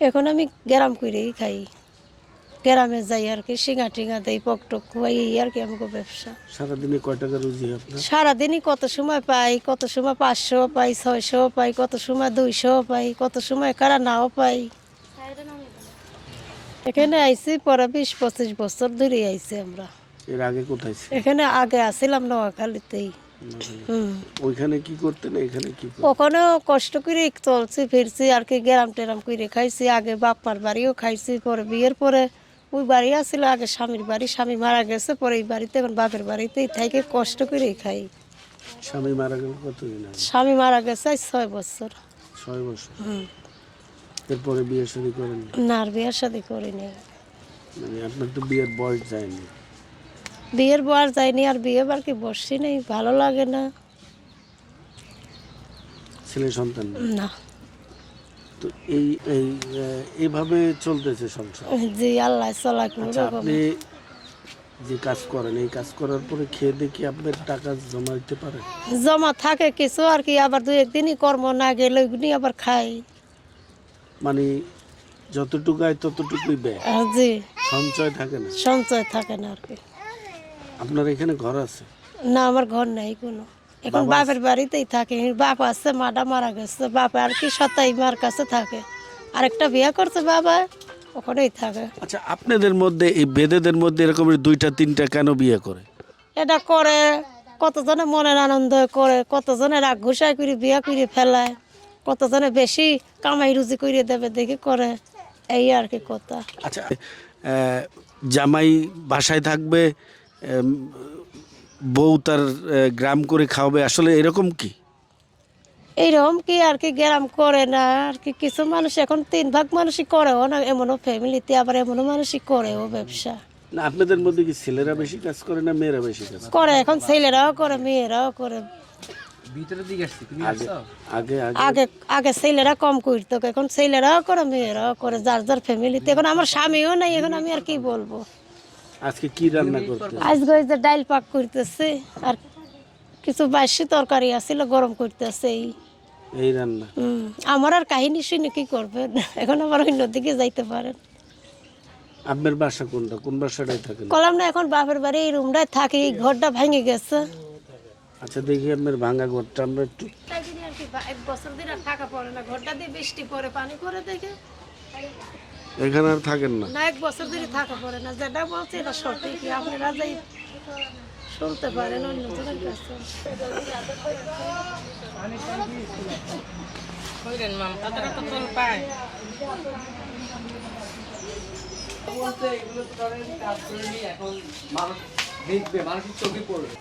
এখন আমি গ্রাম করেই খাই। গ্রামে যাই আর কি সিঙা টিঙা দেই পক টক খুয়াই এই আর কি আমাকে ব্যবসা। সারাদিনে কয় টাকা রুজি আপনার? সারাদিনই কত সময় পাই কত সময় পাঁচশো পাই ছয়শো পাই কত সময় দুইশো পাই কত সময় কারা নাও পাই। এখানে আইছি পরে বিশ পঁচিশ বছর ধরে আইছি আমরা। এর আগে কোথায়? এখানে আগে আসিলাম নোয়াখালীতেই। ওইখানে কি করতেন? এখানে কি? ওখানেও কষ্ট করে চলছি ফিরছি আর কি গ্রাম টেরাম করে খাইছি। আগে বাপ্পার বাড়িও খাইছি পরে বিয়ের পরে ওই বাড়ি আসছিল আগে স্বামীর বাড়ি। স্বামী মারা গেছে পরে এই বাড়িতে এখন বাপের বাড়িতেই থেকে কষ্ট করেই খাই। স্বামী মারা গেল কতদিন স্বামী মারা গেছে ছয় বছর। ছয় বছর। এরপরে বিয়ে শাদী করেন না আর বিয়ের সাথে করিনি। মানে আপনার তো বিয়ের বয়স যায়নি। বিয়ের বর যায়নি আর বিয়ে বার কি বসছি নেই? ভালো লাগে না। ছেলে সন্তান? না। তো এই এই এইভাবে চলতেছে সংসার? জি আল্লাহ চলা আচ্ছা আপনি যে কাজ করেন এই কাজ করার পরে খেয়ে দেখি আপনার টাকা জমা দিতে পারে? জমা থাকে কিছু আর কি আবার দু একদিনই কর্ম না গেলে ওইগুলি আবার খাই। মানে যতটুকু আয় ততটুকুই ব্যয়? জি। সঞ্চয় থাকে না? সঞ্চয় থাকে না আর কি। আপনার এখানে ঘর আছে? না আমার ঘর নাই কোনো। এখন বাপের বাড়িতেই থাকে। বাপ আছে মাটা মারা গেছে। বাপ আর কি সতাই মার কাছে থাকে। আরেকটা বিয়ে করছে বাবা ওখানেই থাকে। আচ্ছা আপনাদের মধ্যে এই বেদেদের মধ্যে এরকমের দুইটা তিনটা কেন বিয়ে করে? এটা করে কতজনে মনের আনন্দ করে কতজনে রাগ ঘুষাই করে বিয়া করে ফেলায় কতজনে বেশি কামাই রুজি করে দেবে দেখে করে। এই আর কি কথা। আচ্ছা জামাই বাসায় থাকবে বউ তার গ্রাম করে খাওয়াবে আসলে এরকম কি? এইরকম কি আর কি গ্রাম করে না আর কি কিছু মানুষ এখন তিন ভাগ মানুষই করেও না এমনও ফ্যামিলিতে আবার এমনও মানুষই করেও ব্যবসা। না আপনাদের মধ্যে কি ছেলেরা বেশি কাজ করে না মেয়েরা বেশি কাজ করে? করে এখন ছেলেরাও করে মেয়েরাও করে। আগে আগে আগে। আগে আগে ছেলেরা কম করতো এখন ছেলেরাও করে মেয়েরাও করে যার যার ফ্যামিলিতে এখন আমার স্বামীও নাই এখন আমি আর কি বলব? আজকে কি রান্না করতে আজকে ওই যে ডাইল পাক করতেছে আর কিছু বাসি তরকারি আছিল গরম করতেছে এই। এই রান্না? আমার আর কাহিনী শুনে কি করবেন এখন আবার অন্যদিকে যাইতে পারেন আপনার বাসা কোনটা? কোন বাসাটাই থাকেন? কলাম না এখন বাপের বাড়ি এই রুমটায় থাকি এই ঘরটা ভেঙে গেছে। আচ্ছা দেখি আপনার ভাঙা ঘরটা আমরা একটু এক বছর দিন আর থাকা পড়ে না ঘরটা দিয়ে বৃষ্টি পরে পানি করে দেখে। এখানে আর থাকেন না। না এক বছর ধরে থাকা পড়ে না। যেটা বলছে এটা সঠিক। আপনারা যাই শুনতে পারেন অন্যজনের কাছে। বলতে এগুলো ধরেন কাজ করে এখন মানুষ দেখবে মানুষের চোখে পড়বে।